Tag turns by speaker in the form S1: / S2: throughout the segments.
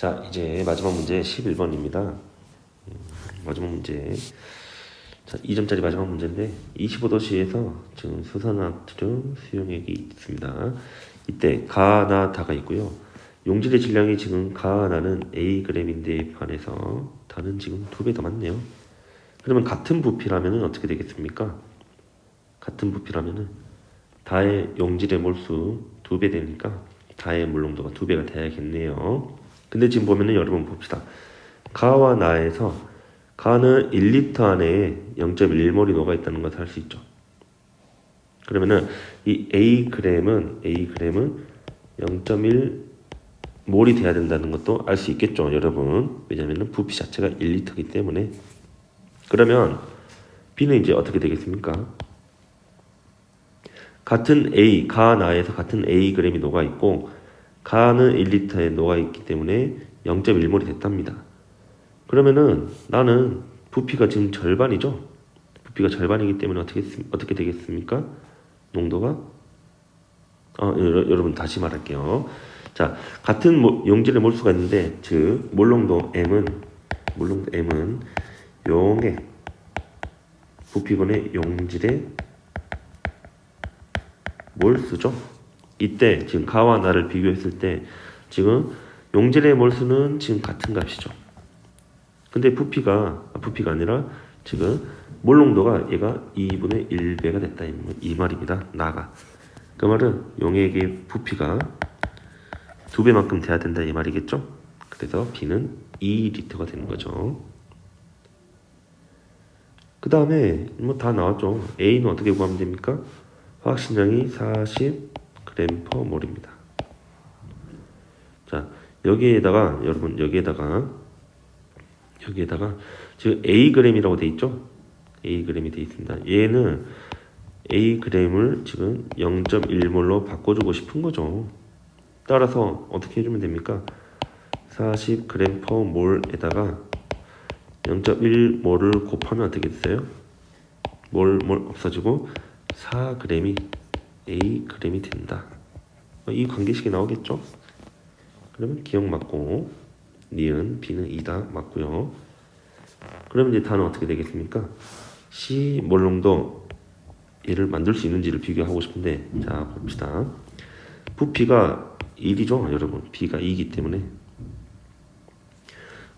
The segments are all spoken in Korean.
S1: 자, 이제 마지막 문제 11번입니다. 마지막 문제. 자, 2점짜리 마지막 문제인데 25도씨에서 지금 수산화투류 수용액이 있습니다. 이때 가나 다가 있고요. 용질의 질량이 지금 가나는 A g인데 반해서 다는 지금 두 배 더 많네요. 그러면 같은 부피라면 어떻게 되겠습니까? 같은 부피라면은 다의 용질의 몰수 두 배 되니까 다의 물농도가 두 배가 돼야겠네요. 근데 지금 보면은 여러분 봅시다. 가와 나에서 가는 1리터 안에 0.1몰이 녹아 있다는 것을 알 수 있죠. 그러면은 이 A 그램은 A 그램은 0.1 몰이 돼야 된다는 것도 알 수 있겠죠, 여러분. 왜냐면은 부피 자체가 1리터이기 때문에. 그러면 B는 이제 어떻게 되겠습니까? 같은 A, 가 나에서 같은 A 그램이 녹아 있고 가는 1리터에 녹아 있기 때문에 0.1몰이 됐답니다. 그러면은 나는 부피가 지금 절반이죠. 부피가 절반이기 때문에 어떻게 쓰- 어떻게 되겠습니까? 농도가 어, 여러- 여러분 다시 말할게요. 자, 같은 모- 용질의 몰수가 있는데 즉 몰농도 M은 몰농도 M은 용의 부피분의 용질의 몰수죠. 이때 지금 가와 나를 비교했을 때 지금 용질의 몰수는 지금 같은 값이죠. 근데 부피가 아, 부피가 아니라 지금 몰농도가 얘가 2분의 1배가 됐다 이, 이 말입니다. 나가 그 말은 용액의 부피가 두 배만큼 돼야 된다 이 말이겠죠. 그래서 B는 2리터가 되는 거죠. 그 다음에 뭐 다 나왔죠. A는 어떻게 구하면 됩니까? 화학신량이 40 g per 몰입니다. 자 여기에다가 여러분 여기에다가 여기에다가 지금 A g이라고 돼 있죠? A g이 돼 있습니다. 얘는 A g을 지금 0.1몰로 바꿔주고 싶은 거죠. 따라서 어떻게 해주면 됩니까? 40 g per 몰에다가 0.1 몰을 곱하면 어떻게 됐어요? 몰, 몰 없어지고 4g이 A g이 된다. 이 관계식이 나오겠죠? 그러면 기억 맞고 니은 B는 2다 맞고요. 그러면 이제 단은 어떻게 되겠습니까? C 몰농도 얘를 만들 수 있는지를 비교하고 싶은데 자 봅시다. 부피가 1이죠 여러분 B가 2이기 때문에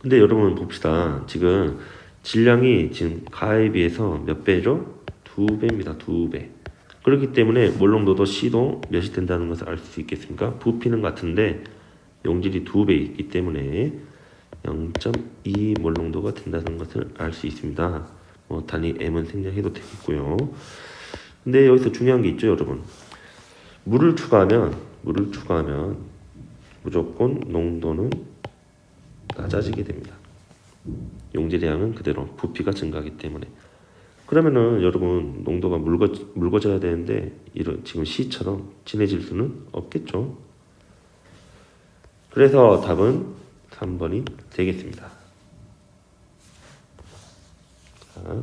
S1: 근데 여러분 봅시다. 지금 질량이 지금 가에 비해서 몇 배죠? 두 배입니다. 두 배. 그렇기 때문에 몰롱도도 C도 몇이 된다는 것을 알 수 있겠습니까? 부피는 같은데 용질이 두 배 있기 때문에 0.2 몰롱도가 된다는 것을 알 수 있습니다. 뭐 단위 M은 생략해도 되겠고요. 근데 여기서 중요한 게 있죠, 여러분. 물을 추가하면 물을 추가하면 무조건 농도는 낮아지게 됩니다. 용질의 양은 그대로 부피가 증가하기 때문에 그러면은 여러분 농도가 묽어 묽어져야 되는데 이런 지금 C처럼 진해질 수는 없겠죠. 그래서 답은 3번이 되겠습니다. 자.